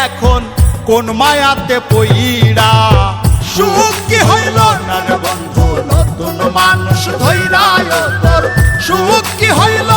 এখন কোন মায়াতে পইরা সুখ কি হইল না রে বন্ধু, নতুন মানুষ ধৈরায় তোর সুখ কি হইল